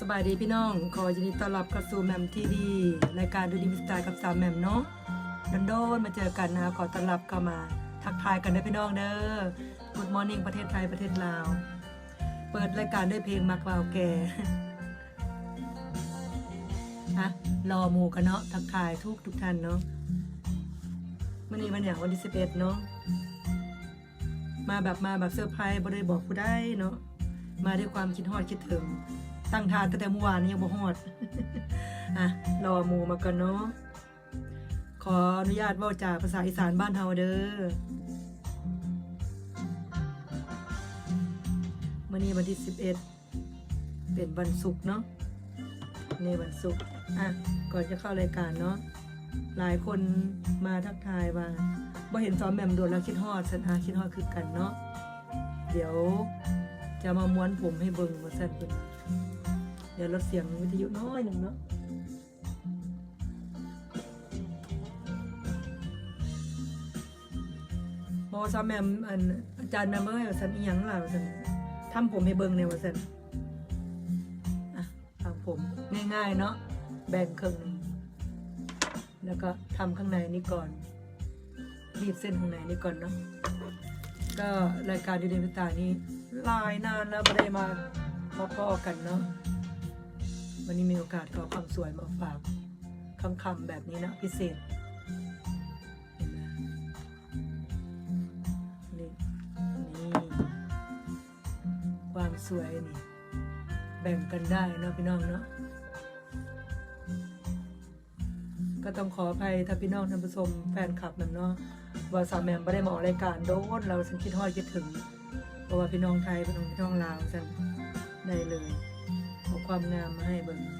สบายดีพี่น้อง ขอยินดีต้อนรับเข้าสู่แมมทีวีรายการดูดีมิสตล์กับสาวแมมเนาะดันโดนมาเจอกันนะขอต้อนรับเข้ามา ทักทายกันนะพี่น้องเด้อ Good Morning ประเทศไทยประเทศลาว เปิดรายการด้วยเพลงมักวาวแก่ฮะรอหมูกันเนาะทักทายทุกทุกท่านเนาะวันนี้วันอย่างวันที่สิบเอ็ดเนาะมาแบบมาแบบเซอร์ไพรส์บ่ได้บอกผู้ได้เนาะมาด้วยความคิดฮอดคิดถึง ตั้งทานตั้งแต่เมื่อวานยังบ่ฮอดอะรอหมูมากันเนาะขออนุญาตว่าจากภาษาอีสานบ้านเฮาเด้อมื่อนี้วันที่สิบเอ็ดเป็นวันศุกร์เนาะในวันศุกร์อะก่อนจะเข้ารายการเนาะหลายคนมาทักทายว่าบ่เห็นซ้อมแหม่มโดนแล้วคิดฮอดสันอาคิดฮอดคือกันเนาะเดี๋ยวจะมาม้วนผมให้เบิ่งว่าสั่นเป็น ดี๋ยวลดเสียงวิทยุน้อยหนึ่งเนาะบอซ้อมแม่มอันอาจารย์แม่มเอ้ยว่าสันอีหยังล่ะว่าสันทำผมให้เบิ่งเนี่ยว่าสันอะทำผมง่าย ๆ เนาะแบ่งครึ่งหนึ่งแล้วก็ทำข้างในนี้ก่อนรีดเส้นข้างในนี้ก่อนเนาะก็รายการดีเดนพิตานี้ลายนานแล้วไม่ได้มามาพอกันเนาะ วันนี้มีโอกาสขอความสวยมาฝากคำๆแบบนี้นะพิเศษเห็นไหมนี่นี่ความสวยนี่ แบ่งกันได้เนาะพี่น้องเนาะก็ต้องขออภัยถ้าพี่น้องท่านผู้ชมแฟนคลับมันเนาะว่าสาวแหมมไม่ได้มาออกรายการโดนเราฉันคิดฮอดคิดถึงเพราะว่าพี่น้องไทยพี่น้องพี่น้องลาวฉันได้เลย ความงามมาให้เบิ่งนี่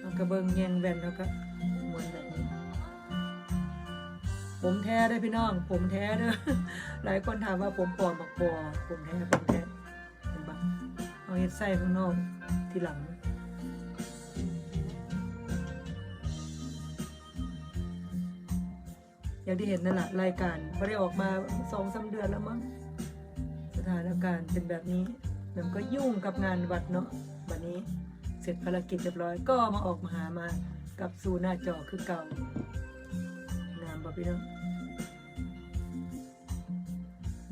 เอากระเบิงแยงแว่นแล้วก็ม้วนแบบนี้ ผมแท้เด้พี่น้อง ผมแท้เด้อหลายคนถามว่าผมปลอมบักปอผมแท้ผมแท้เห็นปะเอาเฮ็ดไส้ข้างนอกทีหลังอย่างที่เห็นนั่นแหละรายการไม่ได้ออกมาสองสาเดือนแล้วมั้งสถานการณ์เป็นแบบนี้ มันก็ยุ่งกับงานวัดเนาะวันนี้เสร็จภารกิจเรียบร้อยก็มาออกมาหามากับสู่หน้าจอคือเก่างามบ่พี่น้อง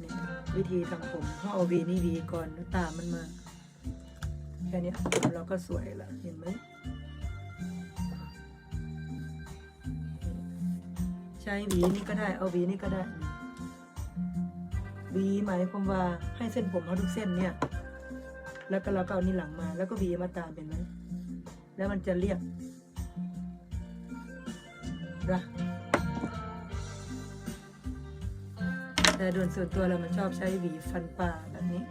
นี่วิธีทำผมเขาเอาวีนี่วีก่อนตามมันมาแค่นี้เราก็สวยละเห็นไหมใช้หวีนี่ก็ได้เอาหวีนี่ก็ได้หวีหมายความว่าให้เส้นผมเขาทุกเส้นเนี่ย แล้วก็เราก็เอานี่หลังมา แล้วก็หวีมาตามเห็นไหมแล้วมันจะเรียบนะแต่โดยส่วนตัวเรามันชอบใช้หวีฟันปลาแบบนี้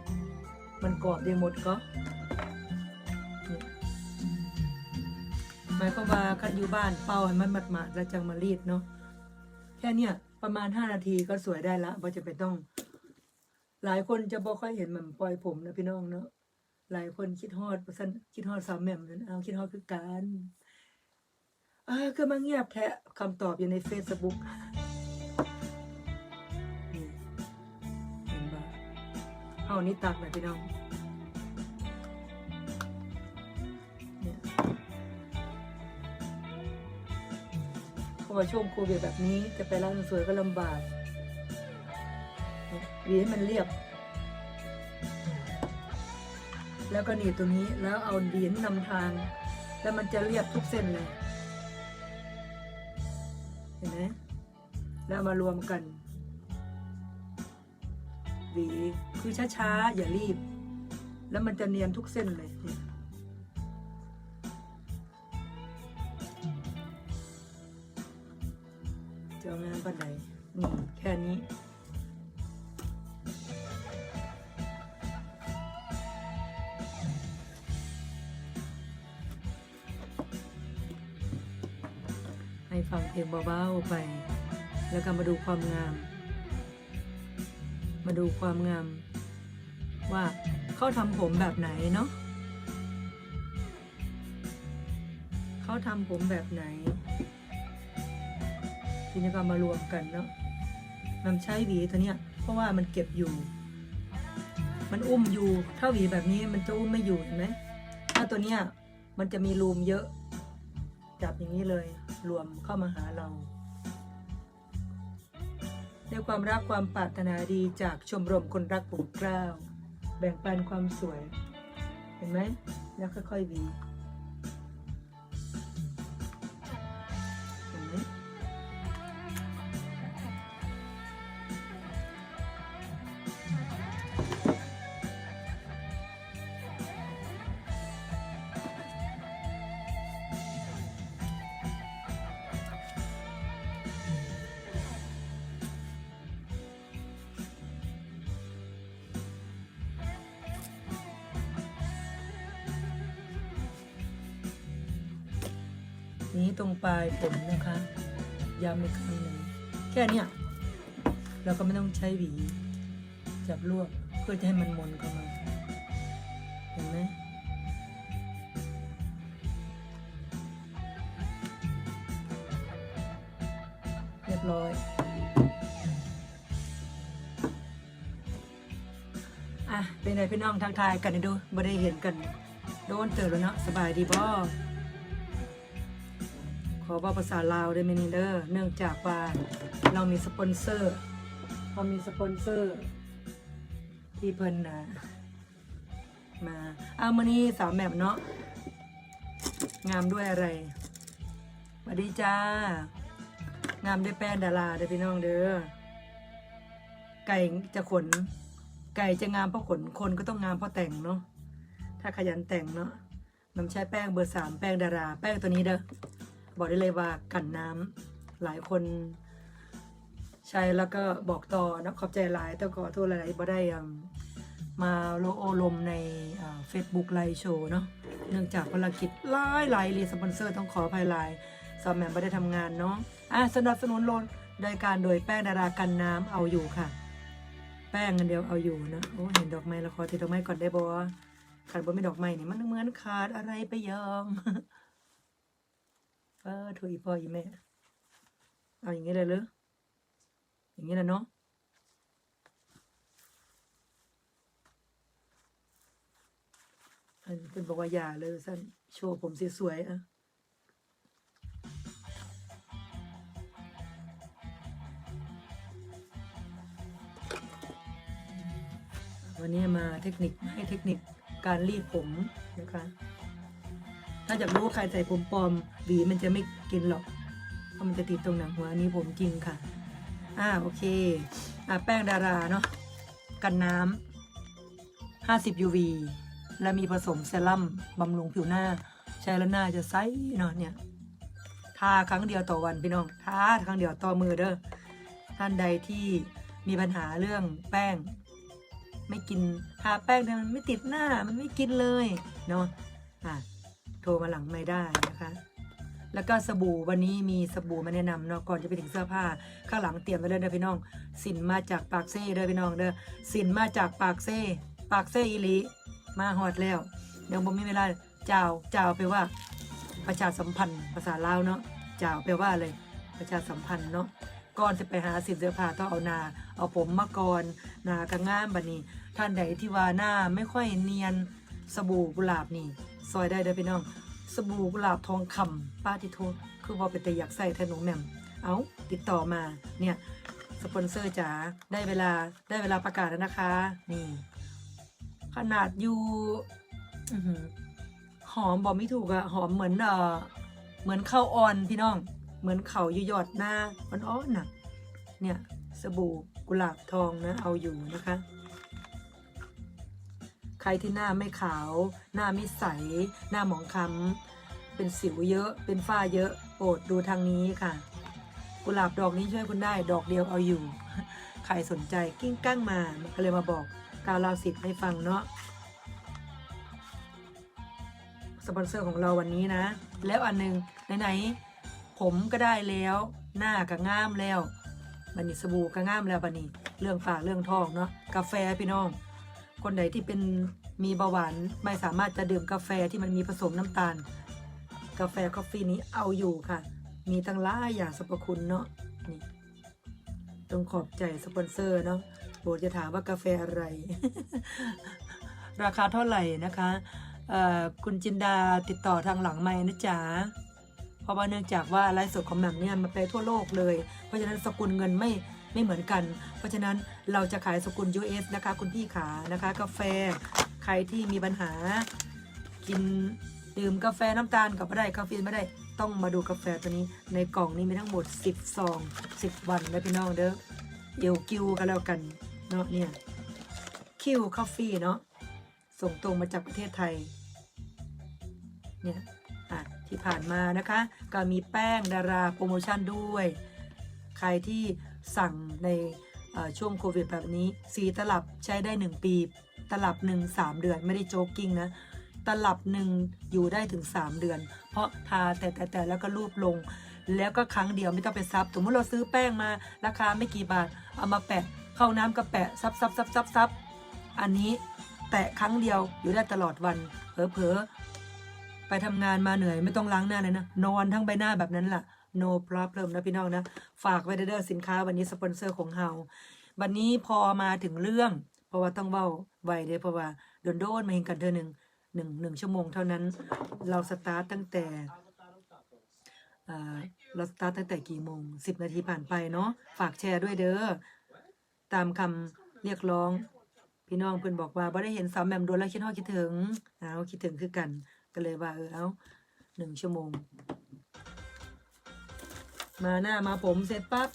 มันกรอบได้หมดก็หมายความว่าคัดอยู่บ้านเป่าให้มันหมาดๆแล้วจังมารีดเนาะแค่เนี้ยประมาณห้านาทีก็สวยได้ละเพราะจะไปต้อง หลายคนจะบอกค่อยเห็นมันปล่อยผมนะพี่น้องเนาะ หลายคนคิดฮอดประสันคิดฮอดสามแหม่มนั่นเอาคิดฮอดคือการเออก็มาเงียบแทะคำตอบอยู่ในเฟซบุ๊กนี่เห็นบ่เอานี่ตักหน่อยพี่น้องเนี่ยเพราะว่าช่วงโควิดแบบนี้จะไปร้านสวยก็ลำบากวีให้มันเรียบ แล้วก็หนีบตรงนี้แล้วเอาเหวียญนำทาง แล้วมันจะเรียบทุกเส้นเลย เห็นไหมแล้วมารวมกันหวีคือช้าๆ อย่ารีบ แล้วมันจะเนียนทุกเส้นเลยเนี่ยจะเอางานปันไหนนี่แค่นี้ เบาๆไป แล้วก็มาดูความงาม มาดูความงาม ว่าเขาทำผมแบบไหนเนาะเขาทำผมแบบไหน ทีนี้ก็มารวมกันเนาะมันใช้หวีตัวเนี้ย เพราะว่ามันเก็บอยู่ มันอุ้มอยู่ ถ้าหวีแบบนี้มันจะอุ้มไม่อยู่เห็นไหมถ้าาตัวเนี้ยมันจะมีรูมเยอะ จับอย่างนี้เลย รวมเข้ามาหาเราด้วยความรักความปรารถนาดีจากชมรมคนรักปู่เกล้าแบ่งปันความสวย เห็นไหม แล้วค่อยๆวี นี้ตรงปลายผมนะคะย้ำอีกครั้งหนึ่งแค่เนี้ยเราก็ไม่ต้องใช้หวี จับรวบเพื่อจะให้มันมนเข้ามา เห็นไหมเรียบร้อย อะ เป็นไงพี่น้องทักทายกันดูบ่ได้เห็นกัน โดนเตือนแล้วเนาะสบายดีบ่ ขอว่าภาษาลาวได้ไหมนี่เด้อเนื่องจากว่าเรามีสปอนเซอร์พอมีสปอนเซอร์ ที่เพิ่นนะมาเอามานี่สาวแหม่มเนาะงามด้วยอะไรสวัสดีจ้า งามด้วยแป้งดาราเด้อพี่น้องเด้อไก่จะขน ไก่จะงามเพราะขนคนก็ต้องงามเพราะแต่งเนาะถ้าขยันแต่งเนาะน้ำใช้แป้งเบอร์สามแป้งดารา แป้งตัวนี้เด้อ บอกได้เลยว่ากันน้ำหลายคน ใช้แล้วก็บอกต่อนะขอบใจหลายแต่ก็โทษหลายๆบ่ได้มมาโลโอลมในเฟซบุ๊กไลฟ์โชว์เนาะเนื่องจากภารกิจหลายหลายรีสปอนเซอร์ต้องขอภัยหลายสาวแม่มไม่ได้ทำงานเนาะอะสนับสนุนโลนโดยการโดยแป้งดารากันน้ำเอาอยู่ค่ะ แป้งกันเดียวเอาอยู่นะโอ้เห็นดอกไม้ละขอที่ดอกไม้ก่อนได้บ่ขาดบ่ไม่ดอกไม้นี่มันเหมือนขาดอะไรไปยอง เออถุยพ่ออีแม่ เอาอย่างนี้เลยเหรืออย่างนี้แหละเนาะอันเป็นบอกว่าอย่าเลยสั้นโชว์ผมสวยๆอะวันนี้มาเทคนิคให้เทคนิคการรีดผมนะคะ ถ้าอยากรู้ว่าใครใส่ผมปลอมหวีมันจะไม่กินหรอกเพราะมันจะติดตรงหนังหัวนี้ผมจริงค่ะ อ่าโอเค อ่าแป้งดาราเนาะกันน้ำ50 UV และมีผสมเซรั่มบำรุงผิวหน้า ใช้แล้วหน้าจะใสเนาะเนี่ยทาครั้งเดียวต่อวันพี่น้องทาครั้งเดียวต่อมือเด้อท่านใดที่มีปัญหาเรื่องแป้ง ไม่กินทาแป้งเนี่ยมันไม่ติดหน้ามันไม่กินเลยเนาะอะ โทรมาหลังไม่ได้นะคะ แล้วก็สบู่วันนี้มีสบู่มาแนะนำเนาะก่อนจะไปถึงเสื้อผ้าข้างหลังเตรียมไว้เลยเด้อพี่น้อง สินมาจากปากเซ่เด้อพี่น้องเด้อสินมาจากปากเซ่ปากเซ่อีหลีมาฮอดแล้วเดี๋ยวผมมีเวลาเจ้าเจ้าไปว่า ประชาสัมพันธ์ภาษาลาวเนาะเจ้าแปลว่าอะไรประชาสัมพันธ์เนาะก่อนจะไปหาสินเสื้อผ้าต้องเอานา เอาผมมาก่อนนากระง่ามบัดนี้ ท่านใดที่ว่าหน้าไม่ค่อยเนียนสบู่กุหลาบนี่ ซอยได้เด้อพี่น้อง สบู่กุหลาบทองคำป้าที่โทษคือว่าเป็นแต่อยากใส่แทนหนูแหม่มเอาติดต่อมาเนี่ยสปอนเซอร์จ๋าได้เวลาได้เวลาประกาศแล้วนะคะ นี่ ขนาดอยู่หอมบอกไม่ถูกอะหอมเหมือนเออเหมือนข้าวอ่อนพี่น้อง เหมือนเขายยอดหน้ามันอ้อนน่ะ เนี่ย สบู่กุหลาบทองนะ เอาอยู่นะคะ ใครที่หน้าไม่ขาว หน้าไม่ใส หน้าหมองคล้ำเป็นสิวเยอะ เป็นฝ้าเยอะโปรดดูทางนี้ค่ะ กุหลาบดอกนี้ช่วยคุณได้ ดอกเดียวเอาอยู่ ใครสนใจกิ้งก้างมาก็เลยมาบอกกาวลาวสิบให้ฟังเนาะสปอนเซอร์ของเราวันนี้นะ แล้วอันหนึงไหนๆผมก็ได้แล้ว หน้าก็ง่ามแล้วบันนี้สบู่ก็ง่ามแล้วบันนี้เรื่องฝากเรื่องทองเนาะกาแฟพี่น้อง คนใดที่เป็นมีเบาหวานไม่สามารถจะดื่มกาแฟที่มันมีผสมน้ำตาล กาแฟคอฟฟี่นี้เอาอยู่ค่ะ มีตั้งหลายอย่างสรรพคุณเนาะนี่ต้องขอบใจสปอนเซอร์เนาะโปรดจะถามว่ากาแฟอะไร ราคาเท่าไหร่นะคะคุณจินดาติดต่อทางหลังไม้นะจ๊ะเพราะว่าเนื่องจากว่าไลฟ์สดของแหม่มเนี่ยมันไปทั่วโลกเลย เพราะฉะนั้นสกุลเงินไม่ ไม่เหมือนกัน เพราะฉะนั้นเราจะขายสกุล US นะคะคุณพี่ขานะคะ กาแฟใครที่มีปัญหา กินดื่มกาแฟน้ำตาลกับไม่ได้คาเฟอีนไม่ได้ต้องมาดูกาแฟตัวนี้ในกล่องนี้มีทั้งหมด 10 ซอง 10 วันนะพี่น้องเด้อเอวกิวกันแล้วกันเนาะเนี่ยคิวคาเฟ่เนาะส่งตรงมาจากประเทศไทยเนี่ยอะที่ผ่านมานะคะ ก็มีแป้งดาราโปรโมชั่นด้วย ใครที่ สั่งในช่วงโควิดแบบนี้ สีตลับใช้ได้ 1 ปี ตลับหนึ่งสามเดือนไม่ได้โจ๊กกิ้งนะ ตลับหนึ่งอยู่ได้ถึง 3 เดือน เพราะทาแต่แต่แต่แล้วก็รูปลง แล้วก็ครั้งเดียวไม่ต้องไปซับสมมติเราซื้อแป้งมา ราคาไม่กี่บาท เอามาแปะ เข้าน้ำก็แปะซับซับซับซับซับอันนี้แตะครั้งเดียวอยู่ได้ตลอดวันเผลอเผลอๆไปทำงานมาเหนื่อยไม่ต้องล้างหน้าเลยนะนอนทั้งใบหน้าแบบนั้นล่ะ no problem นะพี่น้องนะ ฝากไว้เด้อสินค้าวันนี้สปอนเซอร์ของเฮาวันนี้พอมาถึงเรื่อง เพราะว่าต้องเว้าไวเด้เพราะว่าโดนโดนมาเห็นกันเธอหนึ่งหนึ่งหนึ่งชั่วโมงเท่านั้น เราสตาร์ตตั้งแต่เราสตาร์ตตั้งแต่กี่โมงสิบนาทีผ่านไปเนาะฝากแชร์ด้วยเด้อตามคำเรียกร้อง พี่น้องเพื่อนบอกว่าบ่ได้เห็นสาวแหมมโดนแล้วคิดฮอดคิดถึงเอาคิดถึงคือกันก็เลยว่าเออเอาหนึ่งชั่วโมง มาหน้ามาผมเสร็จปั๊บ